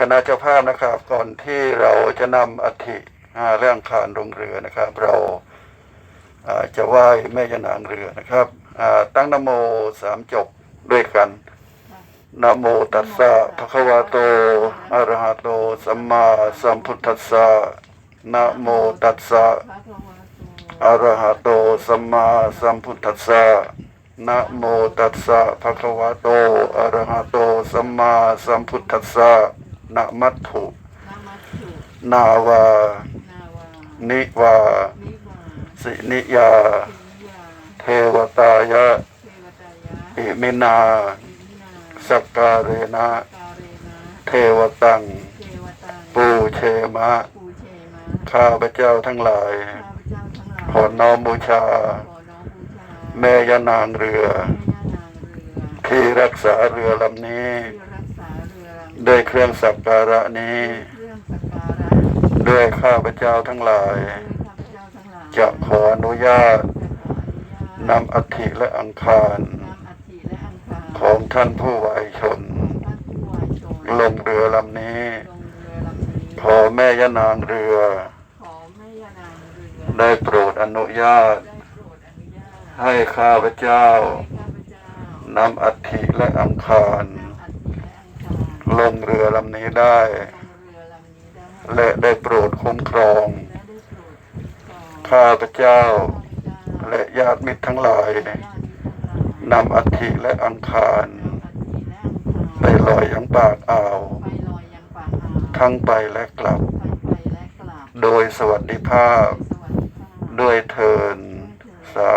คณะเจ้าภาพนะครับก่อนที่เราจะนำอัฐิเรื่องคานลงเรือนะครับ เราจะไหว้แม่ยานางเรือนะครับตั้งนโมสามจบด้วยกันนโมตัสสะภะคะวะโตอะระหะโตสัมมาสัมพุทธัสสะนโมตัสสะอะระหะโตสัมมาสัมพุทธัสสะนะโมตัสสะภะคะวะโตอะระหะโตสัมมาสัมพุทธัสสะ นะมัตถุนามัตถุนาวา นาวานิวา นิวาสินิยา สิยาเทวตายะ เทวตายะอิมินา อิมินาสักการเรนะ กาเรนะเทวตัง เทวตังปูเชมะ ปูเชมาข้าพเจ้าทั้งหลาย ข้าพเจ้าทั้งหลายขอน้อมบูชา ขอน้อมบูชาแม่ยานางเรือแม่ย่านางเรือ ที่รักษาเรือลำนี้ที่รักษาเรือลำด้วยเครื่องสักการะนี้ เครื่องสักการะด้วยข้าพเจ้าทั้งหลาย ด้วยข้าพเจ้าทั้งหลายจะขออนุญาตจะขออนุญาตนำอัฐิและอังคาร นำอัฐิและอังคารของท่านผู้วายชน ท่านผู้วายชนลงเรือลำนี้ลงเรือลำนี้ขอแม่ยานางเรือ ขอแม่ย่านางเรือได้โปรดอนุญาต ได้โปรดอนุญาตให้ข้าพเจ้า ให้ข้าพเจ้า นำอัฐิและอังคารนำอัฐิและอังคารลงเรือลำนี้ได้ลงเรือลำนี้ได้ และได้โปรดคุ้มครองและได้โปรดคุ้มครองข้าพเจ้าข้าพเจ้า และญาติมิตรทั้งหลายญาติมิตรทั้งหลายนำอัฐิและอังคารนำอัฐิและอังคารไปลอยยังปากอ่าวไปลอยยังปากอ่าว ทั้งไปและกลับทั้งไปและกลับโดยสวัสดิภาพสวัสดีค่ะด้วยเทินสา